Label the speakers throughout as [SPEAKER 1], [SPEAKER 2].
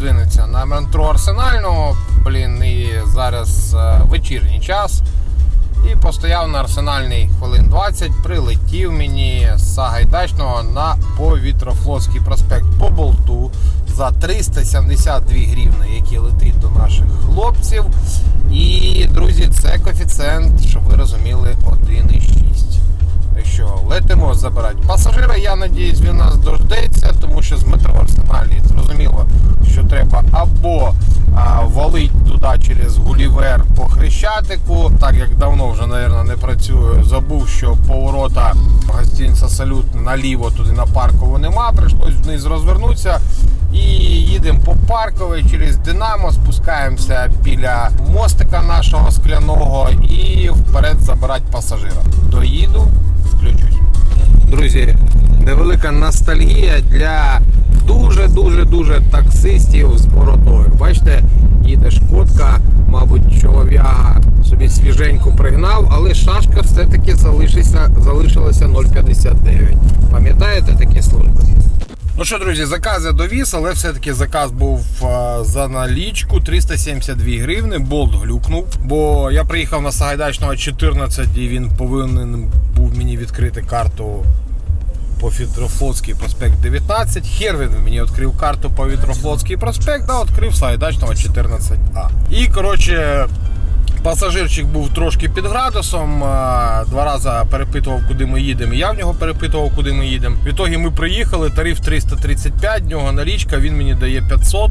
[SPEAKER 1] передвинутися на метро Арсенального, блін, і зараз е, вечірній час. І постояв на арсенальний хвилин 20, прилетів мені з Сагайдачного на Повітрофлотський проспект по болту за 372 гривни, які летить до наших хлопців. І, друзі, це коефіцієнт, щоб ви розуміли, 1,6. Так що летимо забирати пасажира. Я надіюсь, він нас дождеться, тому що з метро Арсенальний зрозуміло, що треба або а, валить туди через Гулівер по Хрещатику, так як давно вже, мабуть, не працюю. Забув, що поворота гостинця Салют наліво туди на паркову нема. Прийшлось вниз розвернутися. І їдемо по парковій через Динамо, спускаємося біля мостика нашого скляного і вперед забирати пасажира. Доїду, включусь. Друзі, невелика ностальгія для дуже-дуже-дуже таксистів з бородою. Бачите, їде шкодка, мабуть, чолов'яга собі свіженьку пригнав, але шашка все-таки залишилася, залишилася 0,59. Пам'ятаєте такі служби? Ну що, друзі, заказ я довіз, але все-таки заказ був а, за налічку 372 гривни. Болт глюкнув. Бо я приїхав на Сагайдачного 14 і він повинен був мені відкрити карту по Вітрофлотський проспект 19. Хер він мені відкрив карту по Вітрофлотський проспект, да, відкрив Сагайдачного 14А. І коротше. Пасажирчик був трошки під градусом. Два рази перепитував, куди ми їдемо. Я в нього перепитував, куди ми їдемо. В ітогі ми приїхали, тариф 335, в нього налічка, він мені дає 500,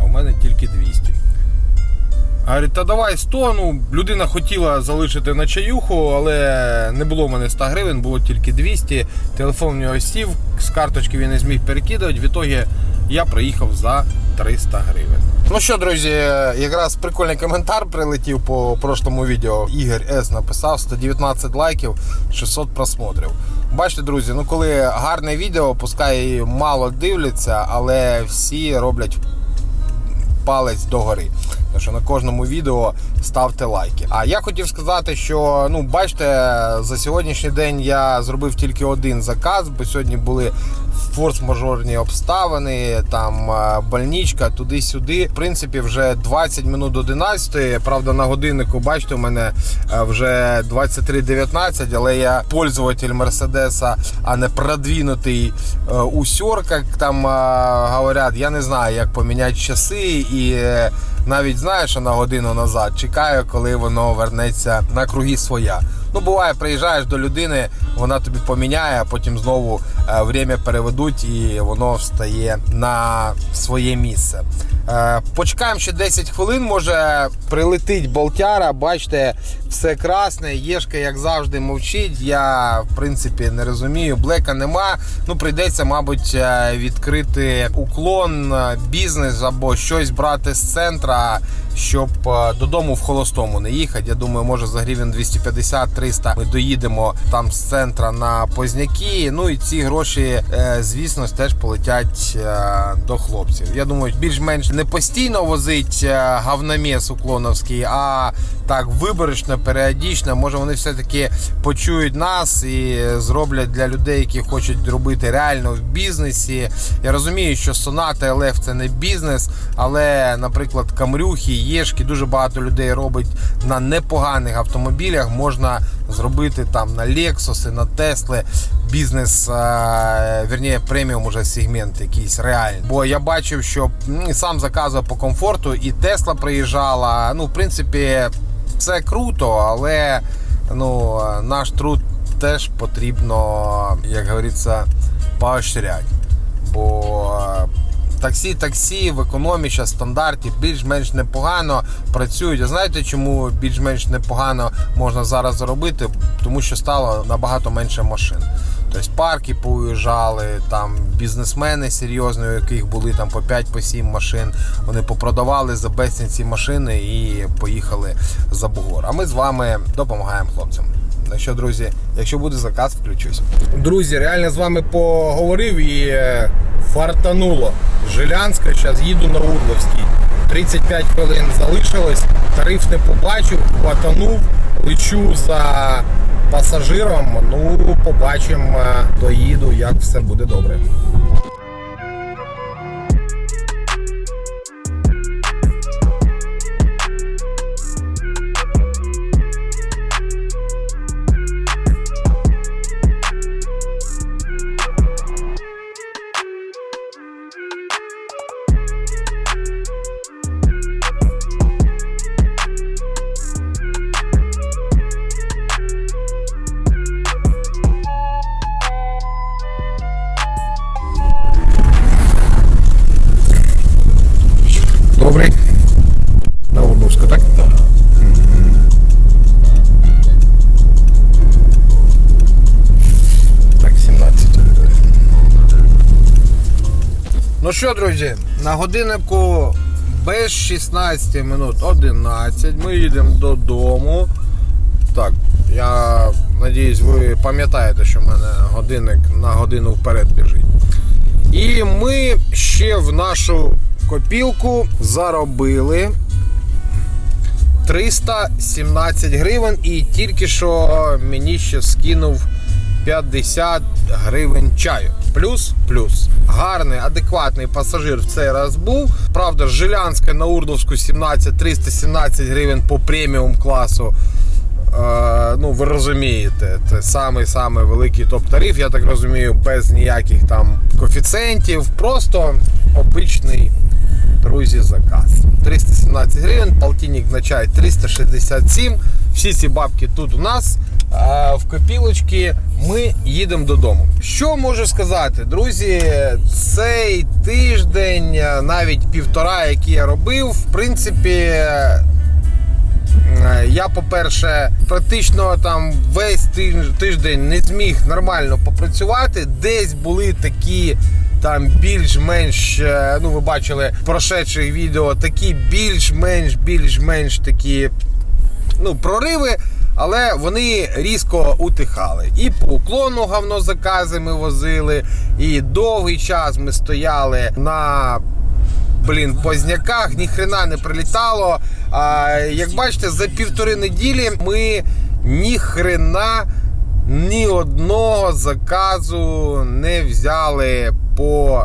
[SPEAKER 1] а в мене тільки 200. Говорить, та давай 100. Ну, людина хотіла залишити на чаюху, але не було в мене 100 гривень, було тільки 200. Телефон в нього сів, з карточки він не зміг перекидувати. В ітогі я приїхав за 300 гривень. Ну що, друзі, якраз прикольний коментар прилетів по прошлому відео. Ігор С написав 119 лайків, 600 просмотрів. Бачите, друзі, ну коли гарне відео, пускай мало дивляться, але всі роблять палець догори. Що на кожному відео ставте лайки. А я хотів сказати, що ну бачите, за сьогоднішній день я зробив тільки один заказ, бо сьогодні були форс-мажорні обставини, там е, больничка, туди-сюди. В принципі, вже 20 минут до 11. Правда, на годиннику, бачите, у мене е, вже 23.19, але я пользователь Мерседеса, а не продвинутий е, усьор, там говорять. Я не знаю, як поміняти часи і. Навіть знаєш, що на годину назад чекає, коли воно вернеться на круги своя. Ну, буває, приїжджаєш до людини, вона тобі поміняє, а потім знову время переведуть і воно встає на своє місце. Е, почекаємо ще 10 хвилин, може прилетить болтяра. Бачите, все красне, єшка, як завжди, мовчить. Я в принципі не розумію, блека нема. Ну, прийдеться, мабуть, е, відкрити уклон, е, бізнес або щось брати з центра, щоб е, додому в холостому не їхати. Я думаю, може за гривень 250-300 ми доїдемо там з центра на Позняки. Ну і ці гроші, е, звісно, теж полетять е, до хлопців. Я думаю, більш-менш не постійно возить е, гавномес уклоновський, а так виборочно, періодично. Може вони все-таки почують нас і зроблять для людей, які хочуть робити реально в бізнесі. Я розумію, що Соната ЛФ це не бізнес, але, наприклад, Камрюхи, Єшки, дуже багато людей робить на непоганих автомобілях. Можна зробити там на Lexus, на Тесли бізнес, е, вірніше, преміум уже сегмент якийсь реальний. Бо я бачив, що м, сам заказував по комфорту, і Тесла приїжджала. Ну, в принципі, це круто, але ну, наш труд теж потрібно, як говориться, поощряти. Бо таксі, таксі в економі, зараз стандарті більш-менш непогано працюють. А знаєте, чому більш-менш непогано можна зараз заробити? Тому що стало набагато менше машин. Тобто парки поуїжджали, там бізнесмени серйозні, у яких були там по 5-7 машин. Вони попродавали за безцінь ці машини і поїхали за бугор. А ми з вами допомагаємо хлопцям. Ну що, друзі, якщо буде заказ, включусь. Друзі, реально з вами поговорив і е, фартануло. Жилянська, зараз їду на Урловський. 35 хвилин залишилось, тариф не побачив, хватанув, лечу за пасажиром. Ну, побачимо, доїду, як все буде добре. Що, друзі, на годиннику без 16 минут 11. Ми їдемо додому. Так, я надіюсь, ви пам'ятаєте, що в мене годинник на годину вперед біжить. І ми ще в нашу копілку заробили 317 гривень і тільки що мені ще скинув 50 гривень чаю. Плюс, плюс. Гарний, адекватний пасажир в цей раз був. Правда, Жилянська на Урдовську 17 317 гривень по преміум класу. Е, ну, ви розумієте, це самий самий великий топ-тариф, я так розумію, без ніяких там коефіцієнтів. Просто обичний друзі заказ. 317 гривень, полтинник на чай 367. Всі ці бабки тут у нас. А в копілочки ми їдемо додому. Що можу сказати, друзі, цей тиждень, навіть півтора, який я робив, в принципі. Е, Я, по-перше, практично там весь тиждень не зміг нормально попрацювати. Десь були такі там більш-менш, е, ну ви бачили в прошедших відео, такі більш-менш, більш-менш такі ну, прориви. Але вони різко утихали. І по уклону говно закази ми возили, і довгий час ми стояли на блін, позняках, ніхрена не прилітало. А, як бачите, за півтори неділі ми ніхрена ні одного заказу не взяли по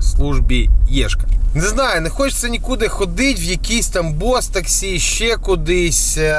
[SPEAKER 1] службі Єшка. Не знаю, не хочеться нікуди ходити в якийсь там бос таксі, ще кудись. Е,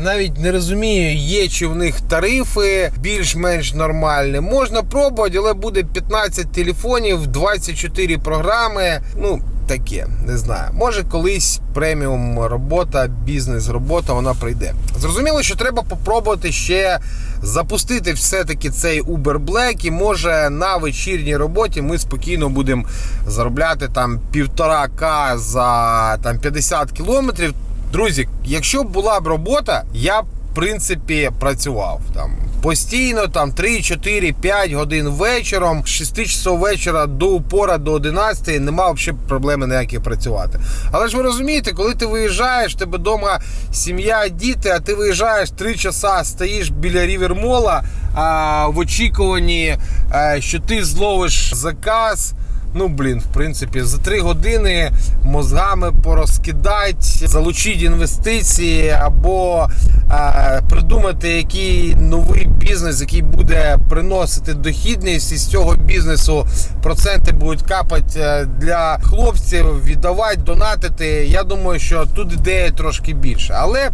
[SPEAKER 1] Навіть не розумію, є чи в них тарифи більш-менш нормальні. Можна пробувати, але буде 15 телефонів, 24 програми. Ну, таке, не знаю. Може колись преміум робота, бізнес-робота вона прийде. Зрозуміло, що треба попробувати ще запустити все-таки цей Uber Black, і може на вечірній роботі ми спокійно будемо заробляти там півтора к за там 50 кілометрів. Друзі, якщо була б робота, я б принципі працював там. Постійно там 3, 4, 5 годин вечором, з 6 часов вечора до упора до 11 нема взагалі проблеми ніяких працювати. Але ж ви розумієте, коли ти виїжджаєш, в тебе вдома сім'я, діти, а ти виїжджаєш 3 часа, стоїш біля рівермола а, в очікуванні, а, що ти зловиш заказ. Ну, блін, в принципі, за три години мозгами порозкидати, залучити інвестиції або е, придумати який новий бізнес, який буде приносити дохідність, і з цього бізнесу проценти будуть капати е, для хлопців, віддавати, донатити. Я думаю, що тут ідея трошки більше. Але е,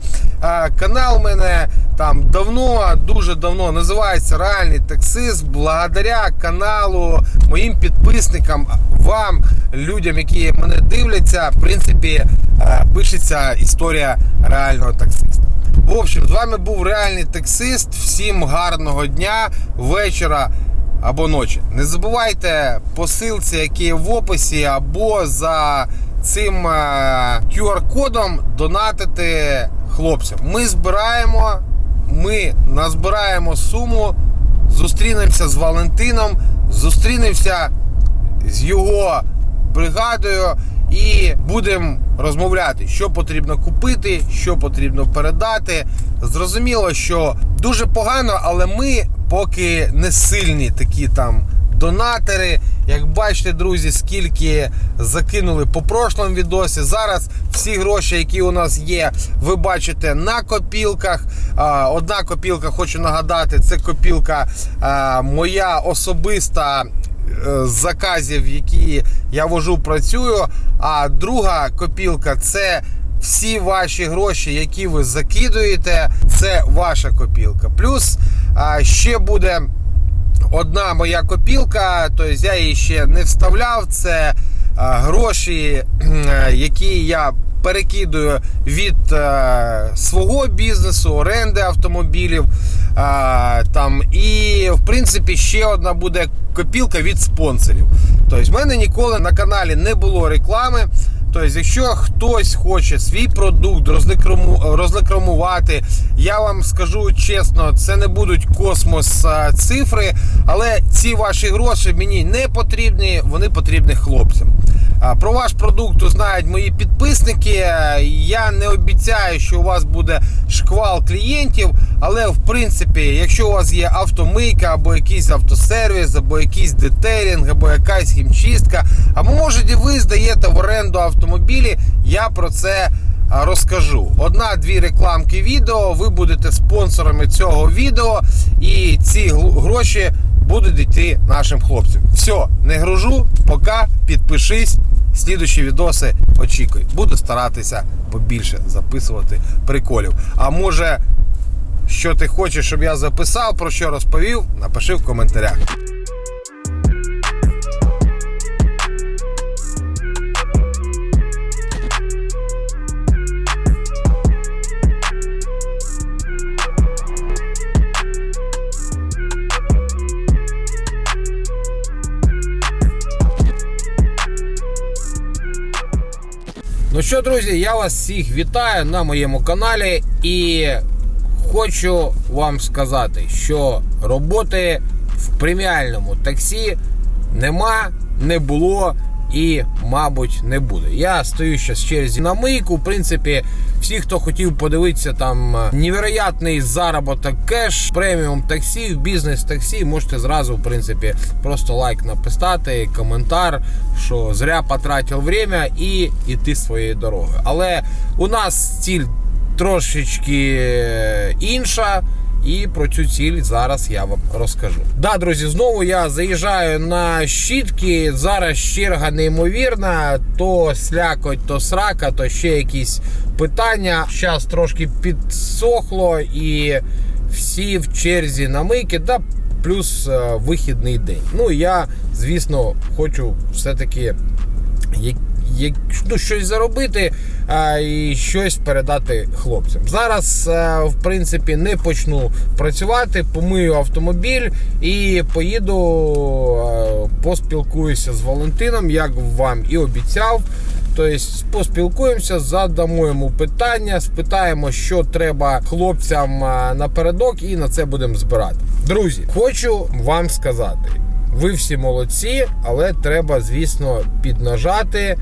[SPEAKER 1] канал мене там давно, дуже давно називається Реальний таксист. Благодаря каналу, моїм підписникам, вам, людям, які мене дивляться, в принципі, е, пишеться історія реального таксиста. В общем, з вами був реальний таксист. Всім гарного дня, вечора або ночі. Не забувайте посилці, які є в описі, або за цим е, QR-кодом донатити хлопцям. Ми збираємо, ми назбираємо суму, зустрінемося з Валентином, зустрінемося з його бригадою і будемо розмовляти, що потрібно купити, що потрібно передати. Зрозуміло, що дуже погано, але ми поки не сильні такі там донатори. Як бачите, друзі, скільки закинули по прошлому відосі. Зараз всі гроші, які у нас є, ви бачите на копілках. Одна копілка, хочу нагадати, це копілка моя особиста заказів, які я вожу, працюю. А друга копілка це всі ваші гроші, які ви закидуєте, це ваша копілка. Плюс ще буде одна моя копілка, тобто я її ще не вставляв. Це гроші, е, які я перекидую від е, свого бізнесу, оренди автомобілів. Там, і, в принципі, ще одна буде копілка від спонсорів. Тобто, в мене ніколи на каналі не було реклами. Тобто, якщо хтось хоче свій продукт розрекламувати, я вам скажу чесно, це не будуть космос цифри, але ці ваші гроші мені не потрібні, вони потрібні хлопцям. Про ваш продукт знають мої підписники. Я не обіцяю, що у вас буде шквал клієнтів, але в принципі, якщо у вас є автомийка, або якийсь автосервіс, або якийсь детелінг, або якась хімчистка, або може ви здаєте в оренду автомобілі, я про це розкажу. Одна-дві рекламки відео, ви будете спонсорами цього відео, і ці гроші будуть йти нашим хлопцям. Все, не гружу, пока підпишись. Слідущі відоси очікуй. Буду старатися побільше записувати приколів. А може, що ти хочеш, щоб я записав, про що розповів, напиши в коментарях. Що, друзі, я вас всіх вітаю на моєму каналі і хочу вам сказати, що роботи в преміальному таксі нема, не було і, мабуть, не буде. Я стою зараз через на мийку. В принципі, всі, хто хотів подивитися там е, невероятний заробіток кеш, преміум таксі, бізнес таксі, можете зразу, в принципі, просто лайк написати, коментар, що зря потратив время і йти своєю дорогою. Але у нас ціль трошечки е, інша. І про цю ціль зараз я вам розкажу. Да, друзі, знову я заїжджаю на щітки. Зараз черга неймовірна. То слякоть, то срака, то ще якісь питання. Зараз трошки підсохло і всі в черзі на мийки. Да, плюс е, вихідний день. Ну я, звісно, хочу все-таки ну, щось заробити а, і щось передати хлопцям. Зараз, а, в принципі, не почну працювати, помию автомобіль і поїду, а, поспілкуюся з Валентином, як вам і обіцяв. Тобто поспілкуємося, задамо йому питання, спитаємо, що треба хлопцям напередок, і на це будемо збирати. Друзі, хочу вам сказати. Ви всі молодці, але треба, звісно, піднажати.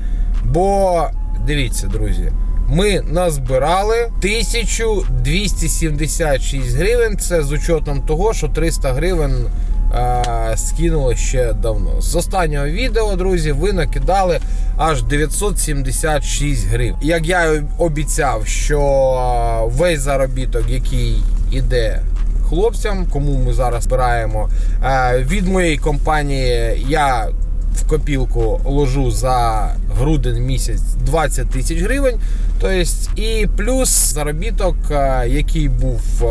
[SPEAKER 1] Бо дивіться, друзі, ми назбирали 1276 гривень. Це з учетом того, що 300 гривень е, скинули ще давно. З останнього відео, друзі, ви накидали аж 976 гривень. Як я обіцяв, що весь заробіток, який іде хлопцям, кому ми зараз збираємо. Від моєї компанії я в копілку ложу за грудень місяць 20 тисяч гривень. Тобто, і плюс заробіток, е, який був е,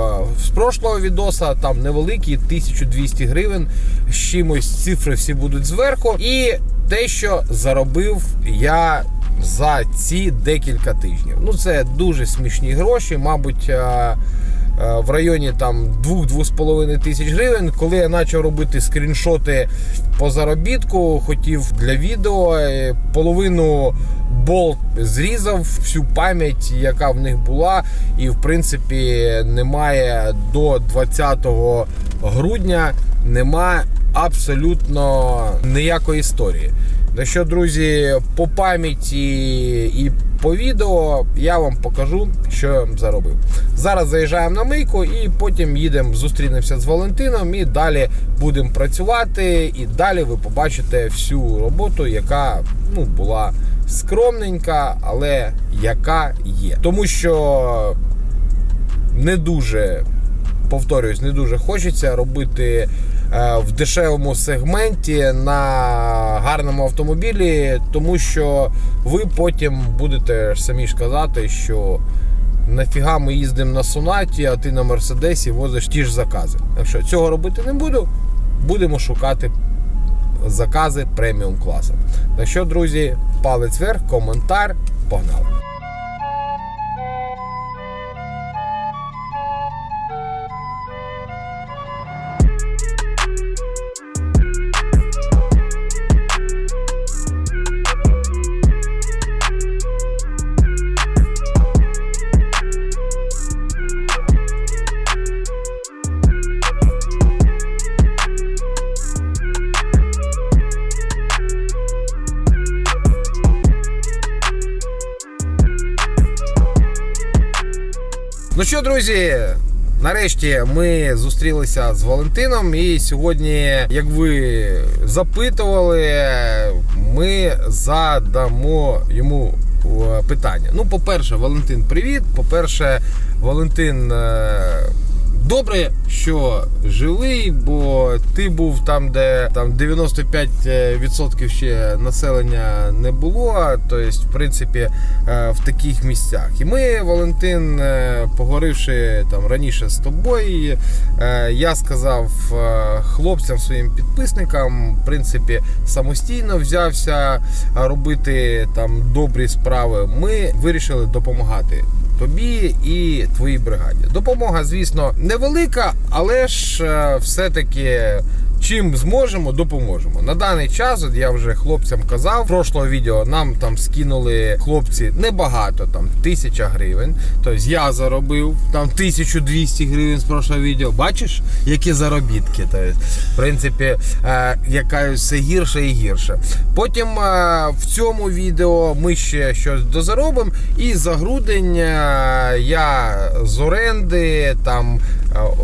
[SPEAKER 1] з прошлого відоса, там невеликий, 1200 гривень. З чимось цифри всі будуть зверху. І те, що заробив я за ці декілька тижнів. Ну, це дуже смішні гроші, мабуть. Е, в районі там 2-2,5 тисяч гривень. Коли я почав робити скріншоти по заробітку, хотів для відео е, половину болт зрізав всю пам'ять, яка в них була, і в принципі немає до 20 грудня немає абсолютно ніякої історії. Так що, друзі, по пам'яті і по відео я вам покажу, що я заробив. Зараз заїжджаємо на мийку і потім їдемо, зустрінемося з Валентином і далі будемо працювати. І далі ви побачите всю роботу, яка ну, була скромненька, але яка є. Тому що не дуже, повторюсь, не дуже хочеться робити в дешевому сегменті на гарному автомобілі, тому що ви потім будете самі ж казати, що нафіга ми їздимо на Сонаті, а ти на Мерседесі возиш ті ж закази. Так що цього робити не буду, будемо шукати закази преміум класу. Так що, друзі, палець вверх, коментар, погнали! Нарешті ми зустрілися з Валентином, і сьогодні, як ви запитували, ми задамо йому е, питання. Ну, по-перше, Валентин, привіт. По-перше, Валентин. Добре, що живий, бо ти був там, де там 95% ще населення не було. Тобто, в принципі, е, в таких місцях. І ми, Валентин, е, поговоривши там раніше з тобою, е, я сказав хлопцям своїм підписникам, в принципі, самостійно взявся робити там добрі справи. Ми вирішили допомагати тобі і твоїй бригаді. Допомога, звісно, невелика, але ж е, все-таки. Чим зможемо, допоможемо. На даний час, от я вже хлопцям казав, прошлого відео нам там скинули хлопці небагато, там тисяча гривень. Тобто я заробив там 1200 гривень з прошлого відео. Бачиш, які заробітки. Тобто, в принципі, е, яка все гірше і гірше. Потім е, в цьому відео ми ще щось дозаробимо. І за грудень е, я з оренди там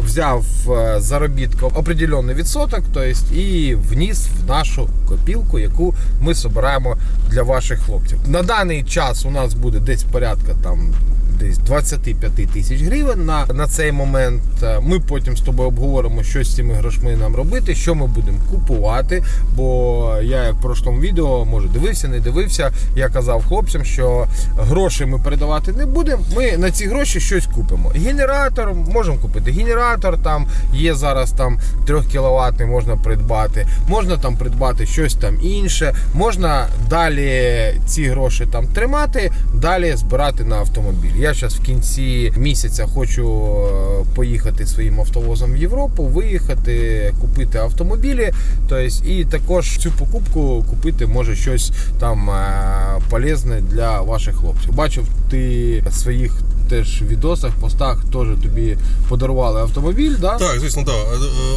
[SPEAKER 1] взяв е, заробітку определенний відсоток, тобто і вніс в нашу копілку, яку ми збираємо для ваших хлопців. На даний час у нас буде десь порядка там. Десь 25 тисяч гривень на, на цей момент. Е, Ми потім з тобою обговоримо, що з цими грошми нам робити, що ми будемо купувати. Бо я, як в прошлому відео, може дивився, не дивився. Я казав хлопцям, що гроші ми передавати не будемо. Ми на ці гроші щось купимо. Генератор можемо купити. Генератор там є зараз там 3 кВт, можна придбати. Можна там придбати щось там інше. Можна далі ці гроші там тримати, далі збирати на автомобіль. Я зараз в кінці місяця хочу е, поїхати своїм автовозом в Європу, виїхати, купити автомобілі. Тобто, і також цю покупку купити може щось там е, полезне для ваших хлопців. Бачив ти своїх теж відосах, постах теж тобі подарували автомобіль. Да?
[SPEAKER 2] Так, звісно, так.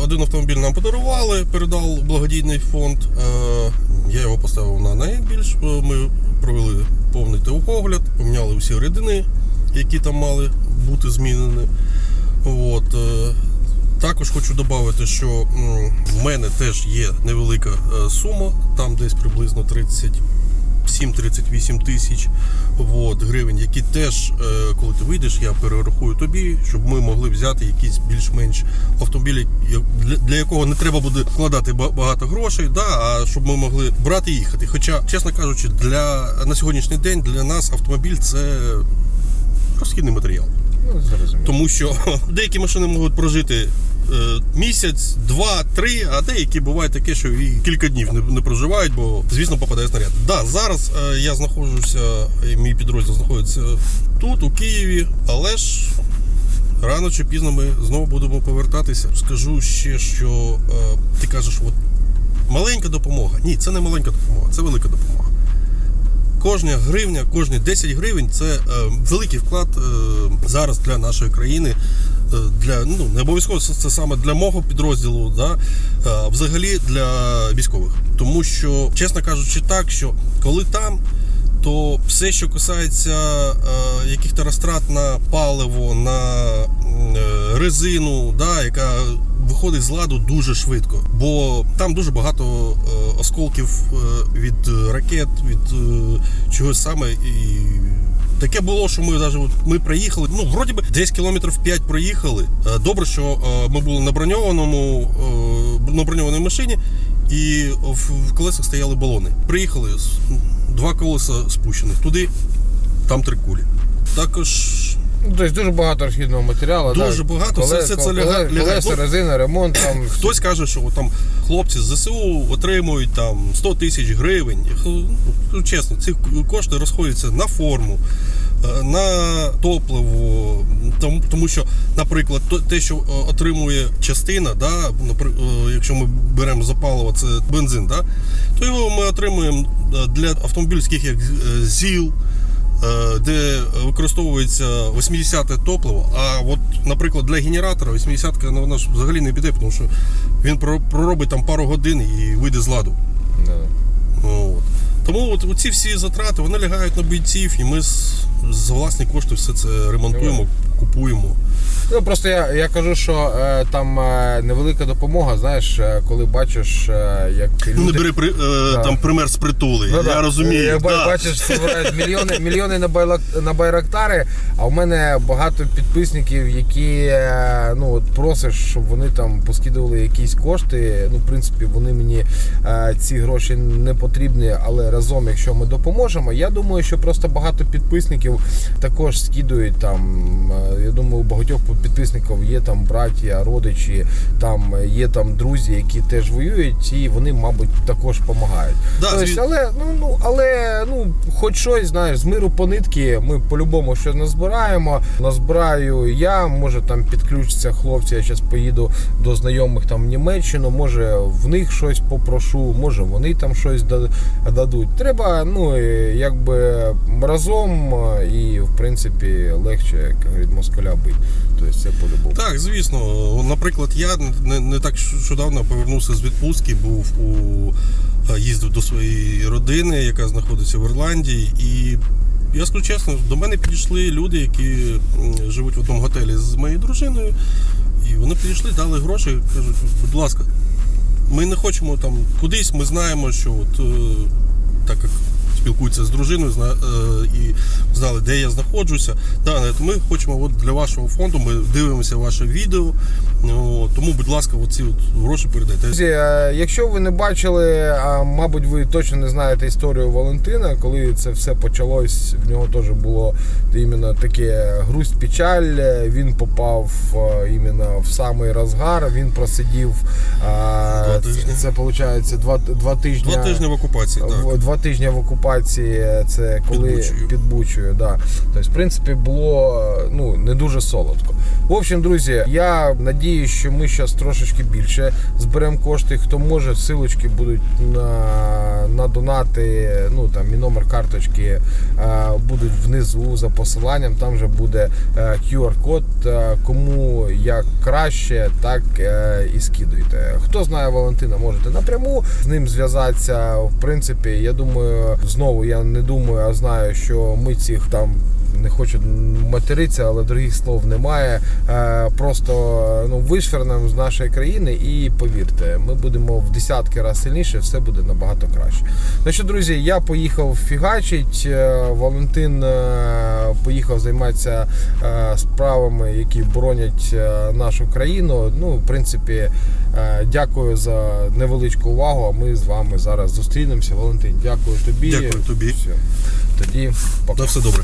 [SPEAKER 2] Один автомобіль нам подарували, передав благодійний фонд. Е, Я його поставив на найбільш. Е, Ми провели повний теохогляд, поміняли усі рідини, які там мали бути змінені. От. е, Також хочу додати, що в мене теж є невелика е, сума, там десь приблизно 30 7-38 тисяч от, гривень, які теж, е, коли ти вийдеш, я перерахую тобі, щоб ми могли взяти якийсь більш-менш автомобіль, для, для якого не треба буде вкладати багато грошей, да, а щоб ми могли брати і їхати. Хоча, чесно кажучи, для на сьогоднішній день для нас автомобіль це розхідний матеріал.
[SPEAKER 1] Ну, зрозуміло.
[SPEAKER 2] Тому що деякі машини можуть прожити е, місяць, два, три, а деякі буває таке, що і кілька днів не, не проживають, бо звісно попадає снаряд. Да, зараз е, я знаходжуся, і мій підрозділ знаходиться тут, у Києві, але ж. Рано чи пізно ми знову будемо повертатися. Скажу ще, що е, ти кажеш, от маленька допомога. Ні, це не маленька допомога, це велика допомога. Кожна гривня, кожні 10 гривень це е, великий вклад е, зараз для нашої країни. е, Для ну не обов'язково це, саме для мого підрозділу, да, е, а взагалі для військових. Тому що, чесно кажучи, так що коли там, то все, що касається е, яких-то розтрат на паливо, на е, резину, да, яка виходить з ладу дуже швидко, бо там дуже багато е, осколків е, від е, ракет, від чогось саме і. Таке було, що ми навіть ми приїхали. Ну, вроді би, десь кілометрів 5 проїхали. Добре, що ми були на броньованому на броньованій машині, і в, колесах стояли балони. Приїхали два колеса спущених туди, там три кулі. Також
[SPEAKER 1] тобто дуже багато розхідного матеріалу.
[SPEAKER 2] Дуже
[SPEAKER 1] да.
[SPEAKER 2] багато, це- це- це ляга-
[SPEAKER 1] коле-
[SPEAKER 2] ляга-
[SPEAKER 1] колеса, резина, ремонт там.
[SPEAKER 2] Хтось каже, що там хлопці з ЗСУ отримують там 100 тисяч гривень. Ну, чесно, ці кошти розходяться на форму, е, на топливо. Тому, тому що, наприклад, те, що е, отримує частина, да, е, якщо ми беремо за паливо, це бензин, да, то його ми отримуємо для автомобільських як ЗІЛ. Е, Де використовується 80-те топливо, а от, наприклад, для генератора 80-ка ну, вона ж взагалі не піде, тому що він проробить там пару годин і вийде з ладу.
[SPEAKER 1] Да.
[SPEAKER 2] Ну. Тому от ці всі затрати вони лягають на бійців, і ми з, за власні кошти все це ремонтуємо, купуємо.
[SPEAKER 1] Ну просто я, я кажу, що е, там е, невелика допомога, знаєш, е, коли бачиш, е, як
[SPEAKER 2] Ну не бери при, е, там пример з притули.
[SPEAKER 1] Ну,
[SPEAKER 2] я
[SPEAKER 1] да.
[SPEAKER 2] розумію.
[SPEAKER 1] Я ба-
[SPEAKER 2] да.
[SPEAKER 1] бачиш, збирають мільйони, мільйони на, байлак, на байрактари, а в мене багато підписників, які е, ну, от просиш, щоб вони там поскидували якісь кошти. Ну, в принципі, вони мені е, ці гроші не потрібні, але разом, якщо ми допоможемо, я думаю, що просто багато підписників також скидують там. Е, Я думаю, у багатьох підписників є там браття, родичі, там е, є там друзі, які теж воюють, і вони, мабуть, також допомагають.
[SPEAKER 2] Да,
[SPEAKER 1] Тобто, але ну, ну але ну хоч щось знаєш з миру по нитки. Ми по-любому щось назбираємо. Назбираю я. Може там підключаться хлопці. Я зараз поїду до знайомих там в Німеччину. Може в них щось попрошу, може вони там щось да- дадуть. Треба ну якби разом е, і в принципі легше, говорить, москаля бить. Тобто це по-любому.
[SPEAKER 2] Так, звісно. Наприклад, я не, не так щодавно повернувся з відпустки, був у е, їздив до своєї родини, яка знаходиться в Ірландії, і я скажу чесно, до мене підійшли люди, які живуть в одному готелі з моєю дружиною, і вони підійшли, дали гроші, кажуть, будь ласка, ми не хочемо там кудись, ми знаємо, що от е, так як спілкуються з дружиною, зна, е, і знали, де я знаходжуся. Да, ми хочемо от для вашого фонду, ми дивимося ваше відео. Ну, тому, будь ласка, оці от гроші передайте.
[SPEAKER 1] Друзі, е, якщо ви не бачили, а мабуть, ви точно не знаєте історію Валентина, коли це все почалось, в нього теж було іменно таке грусть, печаль. Він попав е, іменно в самий розгар. Він просидів
[SPEAKER 2] Два
[SPEAKER 1] це, це виходить два, два тижні.
[SPEAKER 2] Два тижні в окупації, так.
[SPEAKER 1] Два тижні в окупації це коли
[SPEAKER 2] Під
[SPEAKER 1] да. Тобто, в принципі, було ну не дуже солодко. В общем, друзі, я надію, що ми зараз трошечки більше зберемо кошти. Хто може, силочки будуть на, на донати. Ну там і номер карточки е, будуть внизу за посиланням. Там вже буде е, QR-код. Е, Кому як краще, так і скидуйте. Хто знає Валентина, можете напряму з ним зв'язатися. В принципі, я думаю, знову я не думаю, а знаю, що ми цих там. Не хочу материтися, але других слов немає. Е, Просто ну вишвернемо з нашої країни і повірте, ми будемо в десятки разів сильніше, все буде набагато краще. Ну що, друзі, я поїхав фігачить. е, Валентин е, поїхав займатися справами, які боронять нашу країну. Ну, в принципі, дякую за невеличку увагу. А ми з вами зараз зустрінемося. Валентин, дякую тобі.
[SPEAKER 2] Дякую тобі.
[SPEAKER 1] Все. Тоді пока.
[SPEAKER 2] На все добре.